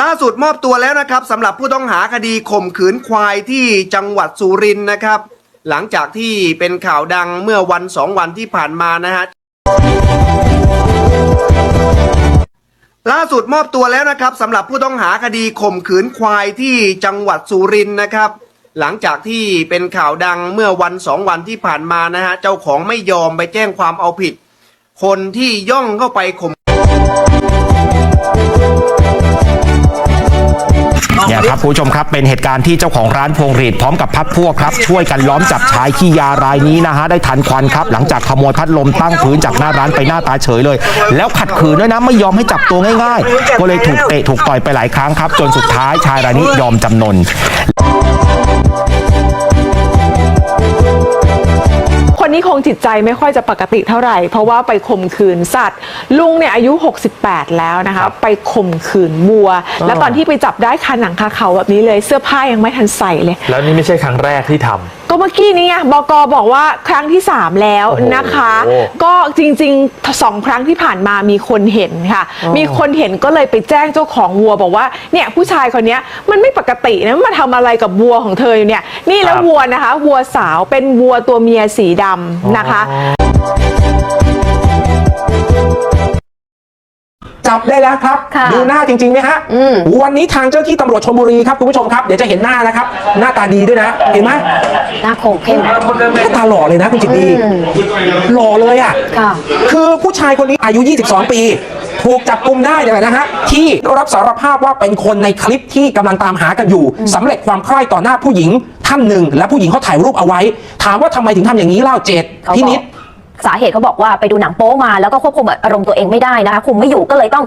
ล่าสุดมอบตัวแล้วนะครับสำหรับผู้ต้องหาคดีข่มขืนควายที่จังหวัดสุรินทร์นะครับ หลังจากที่เป็นข่าวดังเมื่อวันสองวันที่ผ่านมานะฮะล่าสุดมอบตัวแล้วนะครับสำหรับผู้ต้องหาคดีข่มขืนควายที่จังหวัดสุรินทร์นะครับ หลังจากที่เป็นข่าวดังเมื่อวันสองวันที่ผ่านมานะฮะเจ้าของไม่ยอมไปแจ้งความเอาผิด คนที่ย่องเข้าไปข่ม เนี่ยครับคุณผู้ชมครับเป็นเหตุการณ์ที่เจ้าของร้านพวงหรีดพร้อมกับพักพวกครับ ช่วยกันล้อมจับชายขี้ยารายนี้นะฮะได้ทันควันครับ หลังจากขโมยพัดลมตั้งพื้นจากหน้าร้านไปหน้าตาเฉยเลย แล้วขัดขืนด้วยนะไม่ยอมให้จับตัวง่ายๆ ก็เลยถูกเตะถูกต่อยไปหลายครั้งครับ จนสุดท้ายชายรายนี้ยอมจำนน นนี้คงจิตใจไม่ค่อยจะปกติเท่าไหร่ เพราะว่าไปข่มขืนสัตว์ ลุงเนี่ยอายุ 68 แล้วนะคะ ไปข่มขืนวัว แล้วตอนที่ไปจับได้คาหนังคาเขาแบบนี้เลยเสื้อผ้ายังไม่ทันใส่เลย แล้วนี่ไม่ใช่ครั้งแรกที่ทำก็เมื่อกี้นี้ไงบกบอกว่าครั้งที่ 3 แล้วโอ้โหนะคะ ก็จริงๆสองครั้งที่ผ่านมามีคนเห็นค่ะ มีคนเห็นก็เลยไปแจ้งเจ้าของวัวบอกว่าเนี่ยผู้ชายคนเนี้ยมันไม่ปกตินะมันมาทำอะไรกับวัวของเธออยู่เนี่ยนี่แล้ววัวนะคะ วัวสาวเป็นวัวตัวเมียสีดำนะคะ จับได้แล้วครับ ค่ะดูหน้าจริงๆไหมฮะอืม วันนี้ทางเจ้าที่ตำรวจชลบุรีครับคุณผู้ชมครับ เดี๋ยวจะเห็นหน้านะครับ หน้าตาดีด้วยนะ เห็นไหมหน้าโคงเข้มหน้าตาหล่อเลยนะคุณจิตดีอืมหล่อเลยอะ ค่ะ คือผู้ชายคนนี้อายุ 22 ปี ถูกจับกุมได้เนี่ยนะฮะที่รับสารภาพว่าเป็นคนในคลิปที่กำลังตามหากันอยู่สำเร็จความใคร่ต่อหน้าผู้หญิงท่านหนึ่ง และผู้หญิงเขาถ่ายรูปเอาไว้ ถามว่าทำไมถึงทำอย่างนี้เล่าเจตเขาพี่บอนิกดสาเหตุเขาบอกว่าไปดูหนังโป๊มาแล้วก็ควบคุมอารมณ์ตัวเองไม่ได้นะคะคุมไม่อยู่ก็เลยต้อง